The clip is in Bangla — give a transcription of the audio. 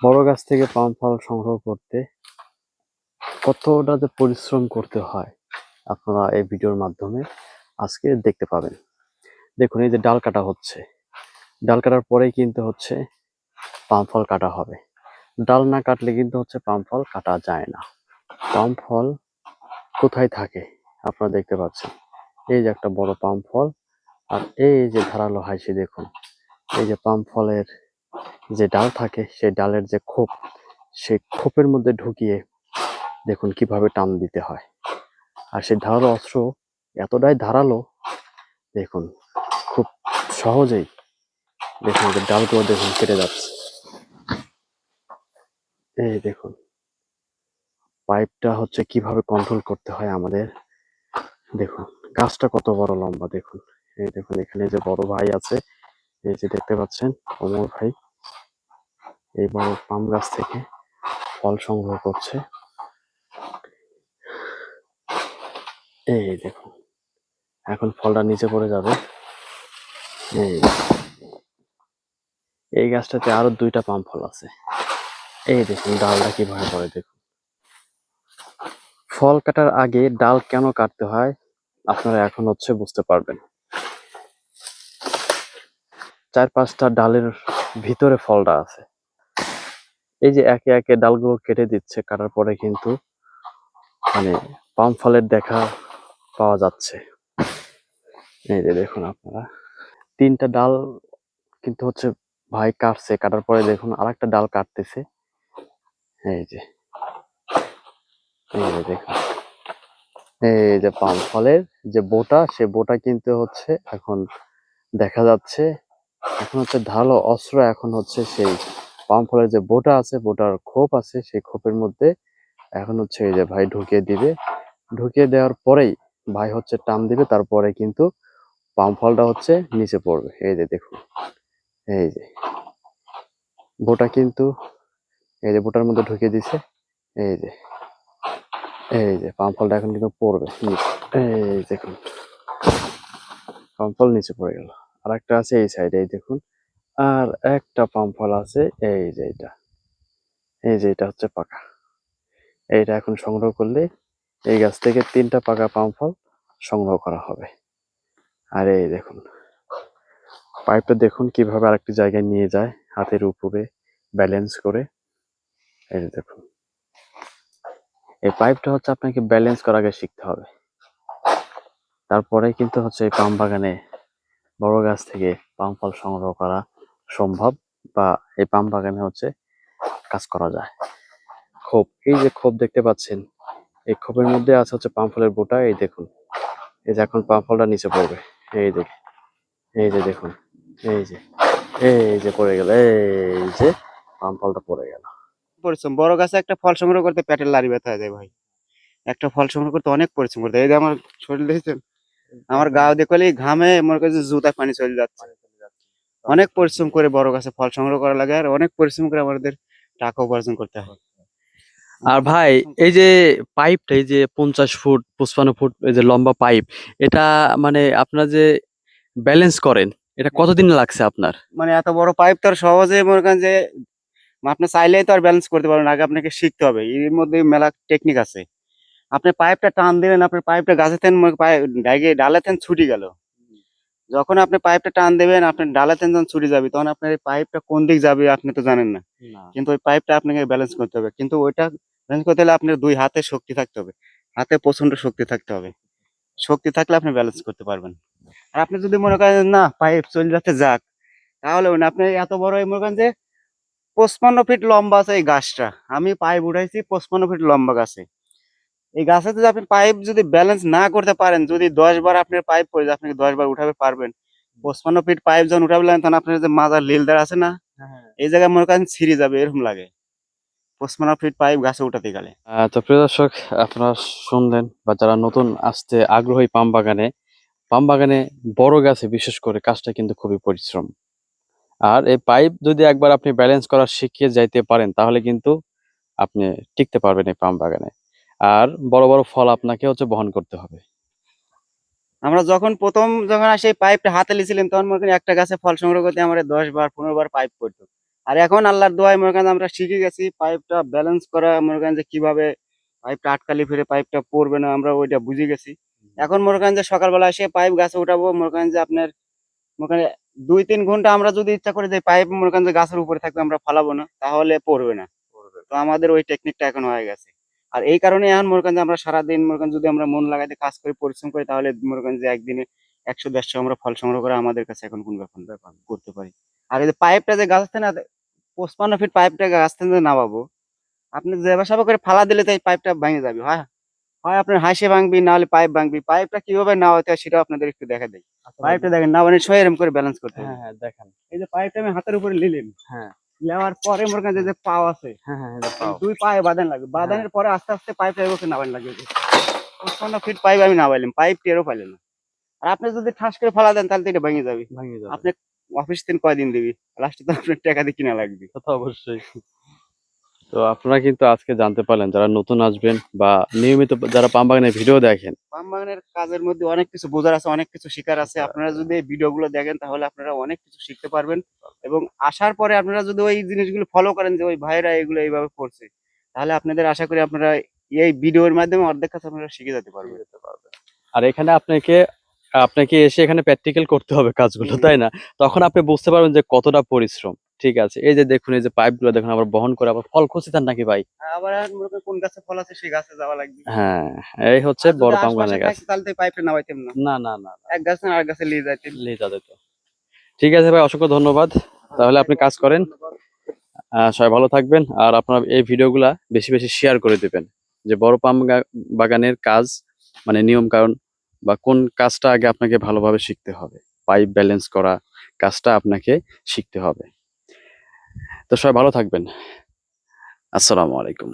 বড় গাছ থেকে পাম ফল সংগ্রহ করতে কতটা যে পরিশ্রম করতে হয় আপনারা এই ভিডিওর মাধ্যমে আজকে দেখতে পাবেন। দেখুন, এই যে ডাল কাটা হচ্ছে। ডাল কাটার পরেই কিন্তু হচ্ছে পাম ফল কাটা হবে। ডাল না কাটলে কিন্তু হচ্ছে পাম ফল কাটা যায় না। পাম ফল কোথায় থাকে আপনারা দেখতে পাচ্ছেন। এই যে একটা বড় পাম ফল আর এই যে ধারালো হাসি দেখুন। এই যে পাম ফলের যে ডাল থাকে, সেই ডালের যে খোপ, সেই খোপের মধ্যে ঢুকিয়ে দেখুন কীভাবে টান দিতে হয়। আর সেই ধারালো অস্ত্র এতটাই ধারালো, দেখুন খুব সহজেই দেখুন ডালগুলো দেখুন কেটে যাচ্ছে। এই দেখুন, পাইপটা হচ্ছে কীভাবে কন্ট্রোল করতে হয় আমাদের। দেখুন, গাছটা কত বড় লম্বা, দেখুন। এই দেখুন, এখানে যে বড় ভাই আছে এই যে দেখতে পাচ্ছেন, অমর ভাই এই বড় পাম গাছ থেকে ফল সংগ্রহ করছে। এই দেখুন, এখন ফলটা নিচে পড়ে যাবে। এই এই গাছটাতে আরও দুইটা পাম ফল আছে। এই দেখুন, ডালটা কীভাবে পড়ে দেখুন। ফল কাটার আগে ডাল কেন কাটতে হয়, আপনারা এখন হচ্ছে বুঝতে পারবেন। চার পাঁচটা ডালের ভিতরে ফলটা আছে। এই যে একে একে ডালগুলো কেটে দিচ্ছে, কাটার পরে কিন্তু মানে পাম ফলের দেখা পাওয়া যাচ্ছে। এই যে দেখুন আপনারা। তিনটা ডাল কিন্তু হচ্ছে ভাই কাটছে, কাটার পরে দেখুন আরেকটা ডাল কাটতেছে। এই যে। যে দেখুন। এই যে পাম ফলের যে বোটা, সে বোটা কিন্তু হচ্ছে এখন দেখা যাচ্ছে এখন হচ্ছে ধারালো অস্ত্র, এখন হচ্ছে সেই পাম ফলের যে বোটা আছে, বোটার খোপ আছে, সেই খোপের মধ্যে এখন হচ্ছে এই যে ভাই ঢুকিয়ে দিবে। ঢুকিয়ে দেওয়ার পরেই ভাই হচ্ছে টান দিবে, তারপরে কিন্তু পাম ফলটা হচ্ছে নিচে পড়বে। এই যে দেখুন, এই যে বোটা কিন্তু এই যে বোটার মধ্যে ঢুকিয়ে দিছে। এই যে এই যে পাম ফলটা এখন কিন্তু পড়বে এই দেখুন, পাম ফল নিচে পড়ে গেল। আর একটা আছে এই সাইডে দেখুন। আর একটা পাম ফল আছে, এই যে এটা। এই যে এটা হচ্ছে পাকা। এইটা এখন সংগ্রহ করলে এই গাছ থেকে তিনটা পাকা পাম ফল সংগ্রহ করা হবে। আর এই দেখুন পাইপটা দেখুন কীভাবে আরেকটি জায়গায় নিয়ে যায়, হাতের উপরে ব্যালেন্স করে। এই দেখুন। এই পাইপটা হচ্ছে আপনাকে ব্যালেন্স করা আগে শিখতে হবে। তারপরে কিন্তু হচ্ছে এই পাম বাগানে বড় গাছ থেকে পাম ফল সংগ্রহ করা সম্ভব বা এই পাম বাগানে হচ্ছে কাজ করা যায়। খোপ, এই যে খোপ দেখতে পাচ্ছেন, এই খোপের মধ্যে আছে হচ্ছে পাম ফলের বোটা, এই দেখুন। এই যে এখন পাম ফলটা নিচে পড়বে, এই দেখে এই যে দেখুন, এই যে এই যে পড়ে গেল, এই যে পাম ফলটা পড়ে গেল। পরিশ্রম, বড় গাছে একটা ফল সংগ্রহ করতে পেটের লারি ব্যথা হয়ে যায় ভাই। একটা ফল সংগ্রহ করতে অনেক পরিশ্রম করতে এই যে আমার শরীর দেখেছেন আমার গাও দেখলে ঘামে মনে করছে জুতা পানি চলে যাচ্ছে। অনেক পরিশ্রম করে বড় গাছে ফল সংগ্রহ করা লাগে আর অনেক পরিশ্রম করে আমাদের টাকা উপার্জন করতে হয়। আর ভাই এই যে পাইপটা এই যে পঞ্চাশ ফুট পঁচপান্ন ফুট এই যে লম্বা পাইপ এটা মানে আপনার যে ব্যালেন্স করেন এটা কতদিন লাগছে আপনার? মানে এত বড় পাইপ তো আর সহজে মনে করেন যে আপনি চাইলেই তো আর ব্যালেন্স করতে পারবেন আগে আপনাকে শিখতে হবে। এর মধ্যে মেলা টেকনিক আছে। আপনি পাইপটা টান দিলেন আপনি পাইপটা গাছে তেন ডাইগে ডালে তেন ছুটি গেল। যখন আপনি পাইপটা টান দেবেন আপনি ডালে তেন যখন ছুটি যাবে তখন আপনার এই পাইপটা কোন দিক যাবে আপনি তো জানেন না। কিন্তু ওই পাইপটা আপনাকে ব্যালেন্স করতে হবে। কিন্তু ওইটা ব্যালেন্স করতে হলে আপনার দুই হাতে শক্তি থাকতে হবে। হাতে প্রচণ্ড শক্তি থাকতে হবে। শক্তি থাকলে আপনি ব্যালেন্স করতে পারবেন। আর আপনি যদি মনে করেন না পাইপ চলে যাচ্ছে যাক। তাহলে না, আপনি এত বড় এই মনে করেন যে পঁচপান্ন ফিট লম্বা আছে এই গাছটা। আমি পাইপ উঠাইছি পঁচপান্ন ফিট লম্বা গাছে। এই গাছে যদি আপনি পাইপ যদি ব্যালেন্স না করতে পারেন যদি দশ বার আপনার পাইপ পড়ে যায় আপনি দশ বার উঠাতে পারবেন? পঁচপান্ন ফিট পাইপ যখন উঠাবেন তখন আপনার যে মাজার লিলদার আছে না এই জায়গায় মনে করেন ছিঁড়ে যাবে এরকম লাগে। পঁচপান্ন ফিট পাইপ গাছে উঠাতে গেলে। তো প্রিয় দর্শক আপনারা শুনলেন বা যারা নতুন আসতে আগ্রহী পাম বাগানে পাম বাগানে বড় গাছে বিশেষ করে কাজটা কিন্তু খুবই পরিশ্রম। আর এই পাইপ যদি একবার আপনি ব্যালেন্স করা শিখিয়ে যাইতে পারেন তাহলে কিন্তু আপনি টিকতে পারবেন এই পাম বাগানে। আর বড় বড় ফল আপনাকে হচ্ছে বহন করতে হবে। আমরা যখন প্রথম যখন আসে এই পাইপটা হাতে লিছিলাম তখন মনে করেন একটা গাছে ফল সংগ্রহ করতে আমরা দশ বার পনেরো বার পাইপ পড়তো আর এখন আল্লাহর দোয়ায় মনে করেন আমরা শিখে গেছি পাইপটা ব্যালেন্স করা মনে করেন যে কীভাবে পাইপটা আটকালি ফিরে পাইপটা পড়বে না আমরা ওইটা বুঝে গেছি। এখন মনে করেন যে সকালবেলা এসে পাইপ গাছে উঠাবো মনে করেন যে আপনার মনে করেন দুই তিন ঘণ্টা আমরা যদি ইচ্ছা করি যে পাইপ মনে করেন যে গাছের উপরে থাকবে আমরা ফালাবো না তাহলে পড়বে না। তো আমাদের ওই টেকনিকটা এখন হয়ে গেছে। আর এই কারণে এখন মনে করেন যে আমরা সারাদিন মনে করেন যদি আমরা মন লাগাইতে কাজ করি পরিশ্রম করি তাহলে মনে করেন যে একদিনে একশো দেড়শো আমরা ফল সংগ্রহ করে আমাদের কাছে এখন কোন ব্যাপার ব্যাপার করতে পারি। আর এই যে পাইপটা যে গাছ না পঁচপান্ন ফিট পাইপটা গাছ থেকে যে নামাবো আপনি যেবা সাবা করে ফালা দিলে তো এই পাইপটা ভেঙে যাবে হয়? হয় আপনার হাসে ভাঙবি না হলে পাইপ ভাঙবি পাইপটা কীভাবে না হতে হয় সেটা আপনাদের একটু দেখা দেয় পাইপটা দেখেন না মানে ছয় এরকম করে ব্যালেন্স করতে হবে। হ্যাঁ হ্যাঁ দেখান। এই যে পাইপটা আমি হাতের উপরে নিলেন। হ্যাঁ। নেওয়ার পরে মনে করেন যে পাও আছে হ্যাঁ হ্যাঁ দুই পায়ে বাঁধান লাগবে বাঁধানের পরে আস্তে আস্তে পাইপটা এগোতে নাবান লাগবে পঁচপান্ন ফিট পাইপ আমি নামাইলাম পাইপ টেরও পাইলেন না। আর আপনি যদি ঠাস করে ফালা দেন তাহলে তো এটা ভেঙে যাবে। ভেঙে যাবে। আপনি অফিস দিন কয়দিন দিবি? লাস্টে তো আপনার টাকা দিয়ে কিনা লাগবে। তা তো অবশ্যই। তো আপনারা কিন্তু আজকে জানতে পারলেন যারা নতুন আসবেন বা নিয়মিত যারা পাম বাগানের ভিডিও দেখেন। পাম বাগানের কাজের মধ্যে অনেক কিছু বোঝার আছে অনেক কিছু শেখার আছে। আপনারা যদি এই ভিডিওগুলো দেখেন তাহলে আপনারা অনেক কিছু শিখতে পারবেন। এবং আসার পরে আপনারা যদি ওই জিনিসগুলো ফলো করেন যে ওই ভাইরা এগুলো এইভাবে করছে তাহলে আপনাদের আশা করি আপনারা এই ভিডিওর মাধ্যমে অর্ধেক কাজ আপনারা শিখে যেতে পারবেন। আর এখানে আপনাকে আপনাকে এসে এখানে প্র্যাকটিক্যাল করতে হবে কাজগুলো। তাই না? তখন আপনি বুঝতে পারবেন যে কতটা পরিশ্রম ঠিক আছে? এই যে দেখুন এই যে পাইপগুলো দেখুন আবার বহন করে আবার ফল খুঁজে চান নাকি ভাই? আবার মনে করেন কোন গাছে ফল আছে সেই গাছে যাওয়া লাগবে। হ্যাঁ এই হচ্ছে বড় গাছ। তাহলে পাইপটা নামাইতাম না। না না না এক গাছ আর গাছে নিয়ে যাইতেন লেজা যেত। ঠিক আছে ভাই অসংখ্য ধন্যবাদ। তাহলে আপনি কাজ করেন। সবাই ভালো থাকবেন আর আপনার এই ভিডিওগুলা বেশি বেশি শেয়ার করে দেবেন। যে বড় পাম বাগানের কাজ মানে নিয়ম কারণ বা কোন কাজটা আগে আপনাকে ভালোভাবে শিখতে হবে। পাইপ ব্যালেন্স করা কাজটা আপনাকে শিখতে হবে। তো সবাই ভালো থাকবেন। আসসালামু আলাইকুম।